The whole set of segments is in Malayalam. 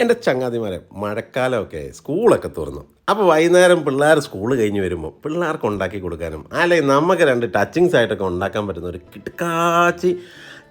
എന്റെ ചങ്ങാതിമാരെ മഴക്കാലമൊക്കെ സ്കൂളൊക്കെ തുറന്നു. അപ്പോൾ വൈകുന്നേരം പിള്ളേർ സ്കൂൾ കഴിഞ്ഞ് വരുമ്പോൾ പിള്ളേർക്ക് ഉണ്ടാക്കി കൊടുക്കാനും അല്ലെങ്കിൽ നമുക്ക് രണ്ട് ടച്ചിങ്സ് ആയിട്ടൊക്കെ ഉണ്ടാക്കാൻ പറ്റുന്ന ഒരു കിടക്കാച്ചി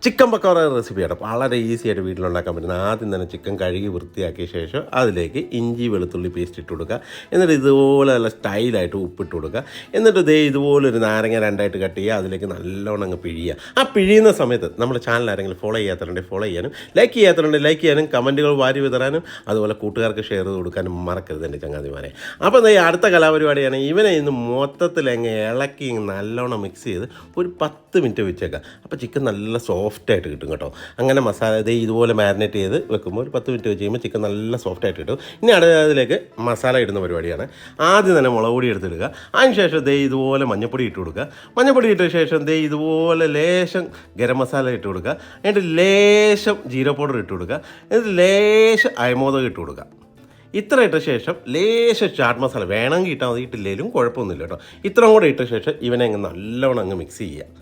ചിക്കൻ പക്കോറ റെസിപ്പിയാണ് വളരെ ഈസി ആയിട്ട് വീട്ടിലുണ്ടാക്കാൻ പറ്റുന്ന ആദ്യം തന്നെ ചിക്കൻ കഴുകി വൃത്തിയാക്കിയ ശേഷം അതിലേക്ക് ഇഞ്ചി വെളുത്തുള്ളി പേസ്റ്റ് ഇട്ട് കൊടുക്കുക. എന്നിട്ട് ഇതുപോലെ നല്ല സ്റ്റൈലായിട്ട് ഉപ്പിട്ട് കൊടുക്കുക. എന്നിട്ട് ദേ ഇതുപോലെ ഒരു നാരങ്ങ രണ്ടായിട്ട് കട്ട് ചെയ്യുക. അതിലേക്ക് നല്ലോണം അങ്ങ് പിഴിയുക. ആ പിഴിയുന്ന സമയത്ത് നമ്മുടെ ചാനൽ ആരെങ്കിലും ഫോളോ ചെയ്യാത്തതുണ്ടെങ്കിൽ ഫോളോ ചെയ്യാനും ലൈക്ക് ചെയ്യാത്തതുണ്ടെങ്കിൽ ലൈക്ക് ചെയ്യാനും കമന്റുകൾ വാരി വിതറാനും അതുപോലെ കൂട്ടുകാർക്ക് ഷെയർ ചെയ്ത് കൊടുക്കാനും മറക്കരുത് എന്റെ ചങ്ങാതിമാരെ. അപ്പോൾ ഈ അടുത്ത കലാപരിപാടിയാണ് ഇവനെ ഇന്ന് മൊത്തത്തിൽ അങ്ങ് ഇളക്കി നല്ലോണം മിക്സ് ചെയ്ത് ഒരു പത്ത് മിനിറ്റ് വെച്ചേക്കാം അപ്പോൾ ചിക്കൻ നല്ല സോഫ്റ്റ് ആയിട്ട് കിട്ടും കേട്ടോ. അങ്ങനെ മസാല ദേ ഇതുപോലെ മാരിനേറ്റ് ചെയ്ത് വെക്കുമ്പോൾ ഒരു പത്ത് മിനിറ്റ് വെച്ച് കഴിയുമ്പോൾ ചിക്കൻ നല്ല സോഫ്റ്റ് ആയിട്ട് കിട്ടും. ഇനി അടുത്ത അതിലേക്ക് മസാല ഇടുന്ന പരിപാടിയാണ്. ആദ്യം തന്നെ മുളക് പൊടി എടുത്തിടുക. അതിന് ശേഷം ദേ ഇതുപോലെ മഞ്ഞപ്പൊടി ഇട്ട് കൊടുക്കുക. മഞ്ഞപ്പൊടി ഇട്ട ശേഷം ദേ ഇതുപോലെ ലേശം ഗരം മസാല ഇട്ട് കൊടുക്കുക. എന്നിട്ട് ലേശം ജീരോ പൗഡർ ഇട്ട് കൊടുക്കുക. എന്നിട്ട് ലേശം അയമോദകം ഇട്ട് കൊടുക്കുക. ഇത്ര ഇട്ട ശേഷം ലേശം ചാട്ട് മസാല വേണമെങ്കിൽ ഇട്ടാൽ മതി. ഇട്ടില്ലെങ്കിലും കുഴപ്പമൊന്നുമില്ല കേട്ടോ. ഇത്രയും കൂടെ ഇട്ട ശേഷം ഇവനെ അങ്ങ് നല്ലവണ്ണം അങ്ങ് മിക്സ് ചെയ്യുക.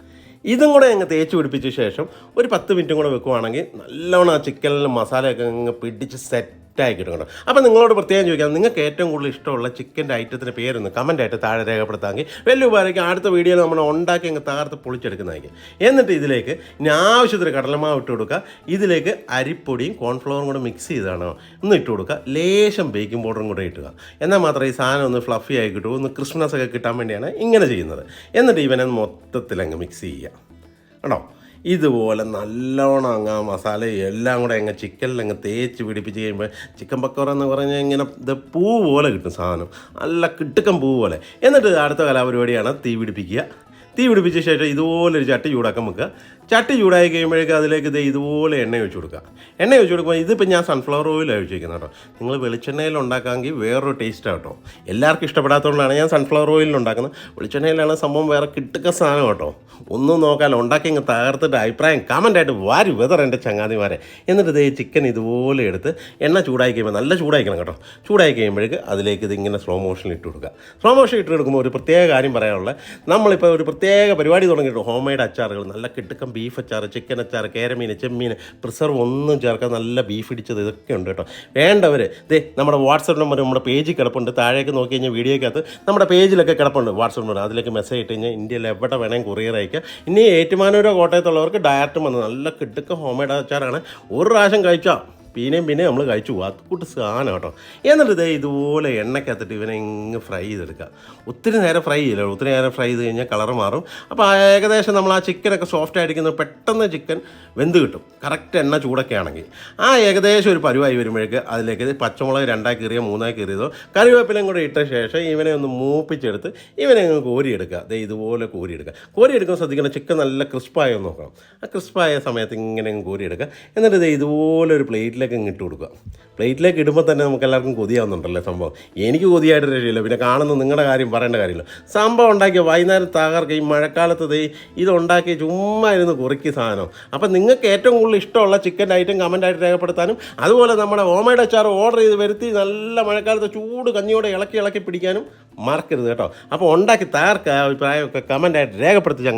ഇതും കൂടെ അങ്ങ് തേച്ച് പിടിപ്പിച്ച ശേഷം ഒരു പത്ത് മിനിറ്റും കൂടെ വെക്കുവാണെങ്കിൽ നല്ലോണം ആ ചിക്കനിൽ മസാലയൊക്കെ അങ്ങ് പിടിച്ച് സെറ്റായി കിട്ടും കിട്ടണം അപ്പോൾ നിങ്ങളോട് പ്രത്യേകം ചോദിക്കാം നിങ്ങൾക്ക് ഏറ്റവും കൂടുതൽ ഇഷ്ടമുള്ള ചിക്കന്റെ ഐറ്റത്തിന്റെ പേരൊന്ന് കമന്റായിട്ട് താഴെ രേഖപ്പെടുത്താമെങ്കിൽ വലിയ ഉപകാരമായിരിക്കും. അടുത്ത വീഡിയോയിൽ നമ്മൾ ഉണ്ടാക്കി അങ്ങ് തകർത്ത് പൊളിച്ചെടുക്കുന്നതായിരിക്കും. എന്നിട്ട് ഇതിലേക്ക് ഇനി ആവശ്യത്തിന് കടലമാവ് ഇട്ട് കൊടുക്കുക. ഇതിലേക്ക് അരിപ്പൊടിയും കോൺഫ്ലവറും കൂടെ മിക്സ് ചെയ്താണോ. ഒന്ന് ഇട്ട് കൊടുക്കുക. ലേശം ബേക്കിംഗ് പൗഡറും കൂടെ ഇട്ടുക എന്നാൽ മാത്രമേ ഈ സാധനം ഒന്ന് ഫ്ലഫി ആയി കിട്ടൂ. ഒന്ന് ക്രിസ്മസ് ഒക്കെ കിട്ടാൻ വേണ്ടിയാണ് ഇങ്ങനെ ചെയ്യുന്നത്. എന്നിട്ട് ഇവനെ മൊത്തത്തിൽ അങ്ങ് മിക്സ് ചെയ്യുക. കണ്ടോ? ഇതുപോലെ നല്ലോണം അങ്ങ് ആ മസാല എല്ലാം കൂടെ അങ്ങ് ചിക്കനിൽ അങ്ങ് തേച്ച് പിടിപ്പിച്ച് കഴിയുമ്പോൾ ചിക്കൻ പക്കോറ എന്ന് പറഞ്ഞാൽ ഇങ്ങനെ ഇത് പൂ പോലെ കിട്ടും സാധനം. നല്ല കിട്ടുക്കം പൂ പോലെ. എന്നിട്ട് അടുത്ത കലാപരിപാടിയാണ് തീ പിടിപ്പിക്കുക. തീ പിടിപ്പിച്ച ശേഷം ഇതുപോലൊരു ചട്ടി ചൂടാക്കാൻ വെക്കുക. ചട്ടി ചൂടായി കഴിയുമ്പോഴേക്കും അതിലേക്ക് ഇത് ഇതുപോലെ എണ്ണ ഒഴിച്ച് കൊടുക്കുക. എണ്ണ ഒഴിച്ച് കൊടുക്കുമ്പോൾ ഇതിപ്പോൾ ഞാൻ സൺഫ്ലവർ ഓയിലാണ് ഒഴിച്ചിരിക്കുന്നത് കേട്ടോ. നിങ്ങൾ വെളിച്ചെണ്ണയിൽ ഉണ്ടാക്കാമെങ്കിൽ വേറൊരു ടേസ്റ്റ് കേട്ടോ. എല്ലാവർക്കും ഇഷ്ടപ്പെടാത്തതുകൊണ്ടാണ് ഞാൻ സൺഫ്ലവർ ഓയിലിൽ ഉണ്ടാക്കുന്നത്. വെളിച്ചെണ്ണയിലാണ് സംഭവം വേറെ കിട്ടുക സാധനം കേട്ടോ. ഒന്നും നോക്കാൻ ഉണ്ടാക്കി ഇങ്ങ് തകർത്തിട്ട് അഭിപ്രായം കമന്റായിട്ട് വാരി വെതർ എന്റെ ചങ്ങാതിമാരെ. എന്നിട്ട് ഇതേ ചിക്കൻ ഇതുപോലെ എടുത്ത് എണ്ണ ചൂടായി കഴിയുമ്പോൾ നല്ല ചൂടായിക്കണം കേട്ടോ. ചൂടായി കഴിയുമ്പോഴേക്ക് അതിലേക്ക് ഇത് ഇങ്ങനെ സ്ലോ മോഷനിൽ ഇട്ട് കൊടുക്കുക. സ്ലോ മോഷൻ ഇട്ട് കൊടുക്കുമ്പോൾ ഒരു പ്രത്യേക കാര്യം പറയാനുള്ളത് നമ്മളിപ്പോൾ ഒരു പ്രത്യേക പരിപാടി തുടങ്ങിയിട്ടുണ്ട്. ഹോം മെയ്ഡ് അച്ചാറുകൾ നല്ല കിട്ടുക്കം ബീഫ് അച്ചാറ് ചിക്കൻ അച്ചാർ കേരമീൻ ചെമ്മീൻ പ്രിസർവ് ഒന്നും ചേർക്കാൻ നല്ല ബീഫ് ഇടിച്ചത് ഇതൊക്കെ ഉണ്ട് കേട്ടോ. വേണ്ടവർ ദേ നമ്മുടെ വാട്സപ്പ് നമ്പർ നമ്മുടെ പേജിൽ കിടപ്പുണ്ട്. താഴേക്ക് നോക്കി കഴിഞ്ഞാൽ വീഡിയോക്കകത്ത് നമ്മുടെ പേജിലൊക്കെ കിടപ്പുണ്ട് വാട്സപ്പ് നമ്പർ. അതിലേക്ക് മെസ്സേജ് ഇട്ട് കഴിഞ്ഞാൽ ഇന്ത്യയിൽ എവിടെ വേണമെങ്കിൽ കൊറിയർ അയക്കുക ഇനി ഏറ്റുമാനൂരോ കോട്ടയത്തുള്ളവർക്ക് ഡയറക്റ്റ് വന്ന് നല്ല കിടുക്ക മെയ്ഡ് അച്ചാറാണ്. ഒരു പ്രാവശ്യം കഴിച്ചാൽ പിന്നെയും പിന്നെയും നമ്മൾ കഴിച്ചു പോകും അത് കൂട്ട് സാധനം കേട്ടോ. എന്നിട്ട് ഇതേ ഇതുപോലെ എണ്ണക്കകത്തിട്ട് ഇവനെ ഇങ്ങ് ഫ്രൈ ചെയ്തെടുക്കുക ഒത്തിരി നേരം ഫ്രൈ ചെയ്യില്ല ഒത്തിരി നേരം ഫ്രൈ ചെയ്ത് കഴിഞ്ഞാൽ കളർ മാറും. അപ്പോൾ ഏകദേശം നമ്മൾ ആ ചിക്കനൊക്കെ സോഫ്റ്റ് ആയിരിക്കുന്നത് പെട്ടെന്ന് ചിക്കൻ വെന്ത് കിട്ടും. കറക്റ്റ് എണ്ണ ചൂടൊക്കെ ആണെങ്കിൽ. ആ ഏകദേശം ഒരു പരുവായി വരുമ്പോഴേക്ക് അതിലേക്ക് പച്ചമുളക് രണ്ടായി കീറിയോ മൂന്നായി കീറിയതോ കറിവേപ്പിലയും കൂടെ ഇട്ട ശേഷം ഇവനെ ഒന്ന് മൂപ്പിച്ചെടുത്ത് ഇവനെ അങ്ങ് കോരിയെടുക്കുക ദേ ഇതുപോലെ കോരിയെടുക്കുക കോരിയെടുക്കുമ്പോൾ ശ്രദ്ധിക്കണം ചിക്കൻ നല്ല ക്രിസ്പായോ നോക്കണം. ആ ക്രിസ്പായ സമയത്ത് ഇങ്ങനെ കോരിയെടുക്കുക എന്നിട്ട് ഇതേ ഇതുപോലെ ഒരു പ്ലേറ്റിലേക്ക് അങ്ങ് ഇട്ട് കൊടുക്കുക. പ്ലേറ്റിലേക്ക് ഇടുമ്പോൾ തന്നെ നമുക്ക് എല്ലാവർക്കും കൊതിയാവുന്നുണ്ടല്ലേ സംഭവം? എനിക്ക് കൊതിയായിട്ട് രക്ഷയില്ല പിന്നെ കാണുന്ന നിങ്ങളുടെ കാര്യം പറയേണ്ട കാര്യമില്ല. സംഭവം ഉണ്ടാക്കിയ വൈകുന്നേരം തകർക്കുക ഈ മഴക്കാലത്ത് ദേ ഇത് ഉണ്ടാക്കി ചുമ്മാ ഇരുന്ന് കുറിക്ക് സാധനം. അപ്പം നിങ്ങൾക്ക് ഏറ്റവും കൂടുതൽ ഇഷ്ടമുള്ള ചിക്കൻ ഐറ്റം കമന്റായിട്ട് രേഖപ്പെടുത്താനും അതുപോലെ നമ്മുടെ ഓമയുടെ അച്ചാർ ഓർഡർ ചെയ്ത് വരുത്തി നല്ല മഴക്കാലത്ത് ചൂട് കഞ്ഞിയോടെ ഇളക്കി ഇളക്കി പിടിക്കാനും മറക്കരുത് കേട്ടോ. അപ്പോൾ ഉണ്ടാക്കി തകർക്കുക അഭിപ്രായമൊക്കെ കമന്റായിട്ട് രേഖപ്പെടുത്തി ചങ്ങ